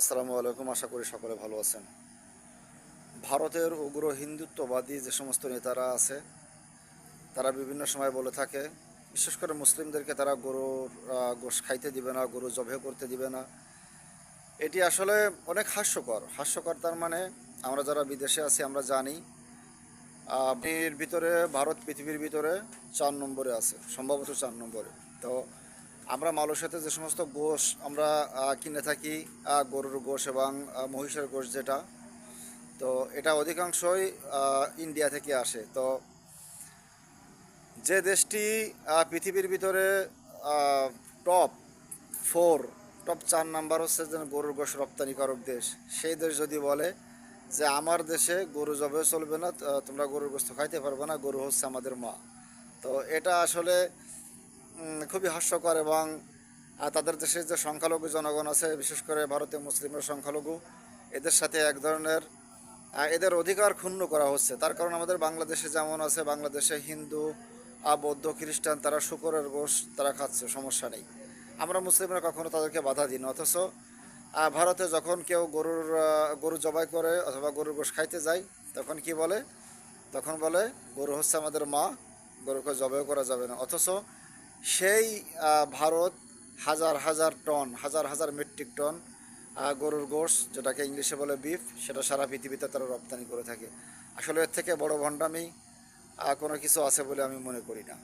আসসালামু আলাইকুম আশা করি সকলে ভালো আছেন। ভারতের উগ্র হিন্দুত্ববাদী যে সমস্ত নেতারা আছে তারা বিভিন্ন সময় বলে থাকে বিশেষ করে মুসলিমদেরকে তারা গরুর গোশ খাইতে দিবে না গরু জবে করতে দিবে না। এটি আসলে অনেক হাস্যকর। হাস্যকর তার মানে আমরা যারা বিদেশে আছি আমরা জানি আহ, এর ভিতরে ভারত পৃথিবীর ভিতরে চার নম্বরে আছে সম্ভবত চার নম্বরে। তো আমরা মালয়েশিয়াতে যে সমস্ত গোশ আমরা কিনে থাকি গরুর গোশ এবং মহিষের গোশ যেটা, তো এটা অধিকাংশই ইন্ডিয়া থেকে আসে। তো যে দেশটি পৃথিবীর ভিতরে টপ ফোর টপ চার নাম্বার হচ্ছে যেন গরুর গোশ রপ্তানিকারক দেশ। সেই দেশ যদি বলে যে আমার দেশে গরু জবে চলবে না তোমরা গরুর গোস্ত খাইতে পারবে না, গরু হচ্ছে আমাদের মা। তো এটা আসলে খুবই হাস্যকর এবং তাদের দেশের যে সংখ্যালঘু জনগণ আছে, বিশেষ করে ভারতীয় মুসলিমের সংখ্যালঘু, এদের সাথে এক ধরনের এদের অধিকার ক্ষুণ্ণ করা হচ্ছে। তার কারণ আমাদের বাংলাদেশে যেমন আছে, বাংলাদেশে হিন্দু বৌদ্ধ, খ্রিস্টান, তারা শুকরের গোশ তারা খাচ্ছে, সমস্যা নেই। আমরা মুসলিমরা কখনো তাদেরকে বাধা দিই না, অথচ ভারতে যখন কেউ গরুর গরু জবাই করে অথবা গরুর গোশ খাইতে যায়, তখন কি বলে? তখন বলে, গরু হচ্ছে আমাদের মা, গরুকে জবাই করা যাবে না। অথচ সেই ভারত হাজার হাজার টন, হাজার হাজার মেট্রিক টন গরুর গোস যেটাকে ইংলিশে বলে বিফ, সেটা সারা পৃথিবীতে তারা রপ্তানি করে থাকে। আসলে এর থেকে বড় ভণ্ডামি কোনো কিছু আছে বলে আমি মনে করি না।